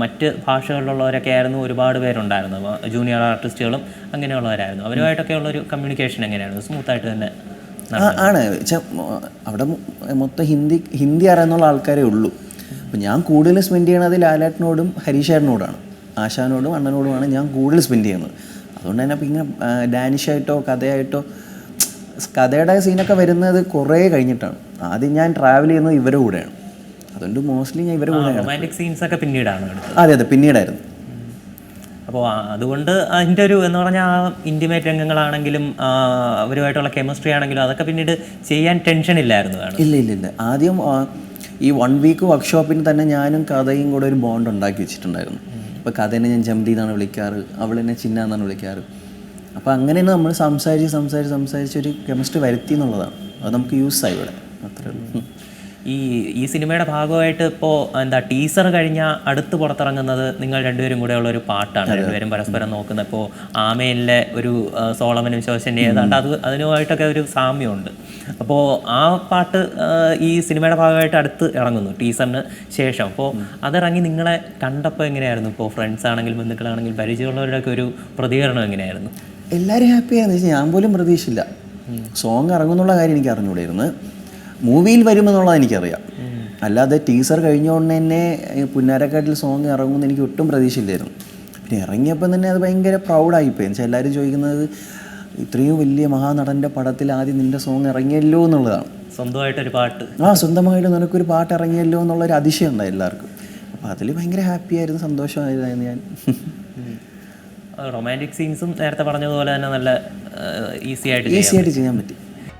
മറ്റ് ഭാഷകളിലുള്ളവരൊക്കെ ആയിരുന്നു ഒരുപാട് പേരുണ്ടായിരുന്നു ജൂനിയർ ആർട്ടിസ്റ്റുകളും അങ്ങനെയുള്ളവരായിരുന്നു. അവരുമായിട്ടൊക്കെ ഉള്ളൊരു കമ്മ്യൂണിക്കേഷൻ എങ്ങനെയായിരുന്നു? സ്മൂത്തായിട്ട് തന്നെ ആണ്. അവിടെ മൊത്തം ഹിന്ദി ഹിന്ദി അറിയാന്നുള്ള ആൾക്കാരേ ഉള്ളൂ. അപ്പം ഞാൻ കൂടുതൽ സ്പെൻഡ് ചെയ്യണത് ലാലേട്ടനോടും ഹരീഷേട്ടനോടാണ്. ആശാനോടും അണ്ണനോടുമാണ് ഞാൻ കൂടുതൽ സ്പെൻഡ് ചെയ്യുന്നത്. അതുകൊണ്ട് തന്നെ അപ്പം ഇങ്ങനെ ഡാനിഷായിട്ടോ കഥയായിട്ടോ കഥയുടെ സീനൊക്കെ വരുന്നത് കുറേ കഴിഞ്ഞിട്ടാണ്. ആദ്യം ഞാൻ ട്രാവൽ ചെയ്യുന്നത് ഇവരുടെ കൂടെയാണ്. അതുകൊണ്ട് മോസ്റ്റ്ലി ഞാൻ ഇവരെ കൂടെ റൊമാന്റിക് സീൻസ് ഒക്കെ പിന്നീടാണ് അതെ അതെ പിന്നീടായിരുന്നു. അപ്പോൾ അതുകൊണ്ട് അതിന്റെ ഒരു എന്ന് പറഞ്ഞാൽ ആ ഇന്റിമേറ്റ് രംഗങ്ങളാണെങ്കിലും അവരുമായിട്ടുള്ള കെമിസ്ട്രി ആണെങ്കിലും അതൊക്കെ പിന്നീട് ചെയ്യാൻ ടെൻഷൻ ഇല്ലായിരുന്നു ഇല്ല ഇല്ല ഇല്ല. ആദ്യം ഈ വൺ വീക്ക് വർക്ക്ഷോപ്പിന് തന്നെ ഞാനും കഥയും കൂടെ ഒരു ബോണ്ട് ഉണ്ടാക്കി വെച്ചിട്ടുണ്ടായിരുന്നു. അപ്പോൾ കഥേനെ ഞാൻ ജംതി എന്നാണ് വിളിക്കാറ് അവൾ എന്നെ ചിന്ന എന്നാണ് വിളിക്കാറ്. അപ്പോൾ അങ്ങനെയാണ് നമ്മൾ സംസാരിച്ച് സംസാരിച്ച് സംസാരിച്ച് ഒരു കെമിസ്ട്രി വരുത്തി എന്നുള്ളതാണ്. അത് നമുക്ക് യൂസ് ആയി ഇവിടെ. അത്രേ ഉള്ളൂ. ഈ ഈ സിനിമയുടെ ഭാഗമായിട്ട് ഇപ്പോൾ എന്താ ടീസർ കഴിഞ്ഞ അടുത്ത് പുറത്തിറങ്ങുന്നത് നിങ്ങൾ രണ്ടുപേരും കൂടെ ഉള്ള ഒരു പാട്ടാണ് രണ്ടുപേരും പരസ്പരം നോക്കുന്ന ഇപ്പോൾ ആമയിലെ ഒരു സോളമന ശോശന്റെ ഏതാണ്ട് അത് അതിനുമായിട്ടൊക്കെ ഒരു സാമ്യമുണ്ട്. അപ്പോൾ ആ പാട്ട് ഈ സിനിമയുടെ ഭാഗമായിട്ട് അടുത്ത് ഇറങ്ങുന്നു ടീസറിന് ശേഷം. അപ്പോൾ അതിറങ്ങി നിങ്ങളെ കണ്ടപ്പോൾ എങ്ങനെയായിരുന്നു? ഇപ്പോൾ ഫ്രണ്ട്സ് ആണെങ്കിലും ബന്ധുക്കളാണെങ്കിലും പരിചയമുള്ളവരുടെയൊക്കെ ഒരു പ്രതികരണം എങ്ങനെയായിരുന്നു? എല്ലാവരും ഹാപ്പിയാണെന്ന് വെച്ചാൽ ഞാൻ പോലും പ്രതീക്ഷില്ല സോങ് ഇറങ്ങുന്നുള്ള കാര്യം എനിക്ക് അറിഞ്ഞുകൂടായിരുന്നു മൂവിയിൽ വരുമെന്നുള്ളത് എനിക്കറിയാം. അല്ലാതെ ടീസർ കഴിഞ്ഞുകൊണ്ട് തന്നെ പുന്നാരക്കാട്ടിൽ സോങ് ഇറങ്ങുമെന്ന് എനിക്ക് ഒട്ടും പ്രതീക്ഷയില്ലായിരുന്നു. പിന്നെ ഇറങ്ങിയപ്പം തന്നെ അത് ഭയങ്കര പ്രൗഡായിപ്പോയി എന്നുവെച്ചാൽ എല്ലാവരും ചോദിക്കുന്നത് ഇത്രയും വലിയ മഹാനടന്റെ പടത്തിൽ ആദ്യം നിന്റെ സോങ് ഇറങ്ങിയല്ലോ എന്നുള്ളതാണ്. സ്വന്തമായിട്ടൊരു പാട്ട്. ആ സ്വന്തമായിട്ട് നിനക്കൊരു പാട്ട് ഇറങ്ങിയല്ലോ എന്നുള്ളൊരു അതിശയം ഉണ്ടായി എല്ലാവർക്കും. അപ്പോൾ അതിൽ ഭയങ്കര ഹാപ്പിയായിരുന്നു സന്തോഷമായിരുന്നു ഞാൻ. റൊമാന്റിക് സീൻസും നേരത്തെ പറഞ്ഞതുപോലെ തന്നെ നല്ല ഈസി ആയിട്ട് ഈസി ആയിട്ട് ചെയ്യാൻ പറ്റി.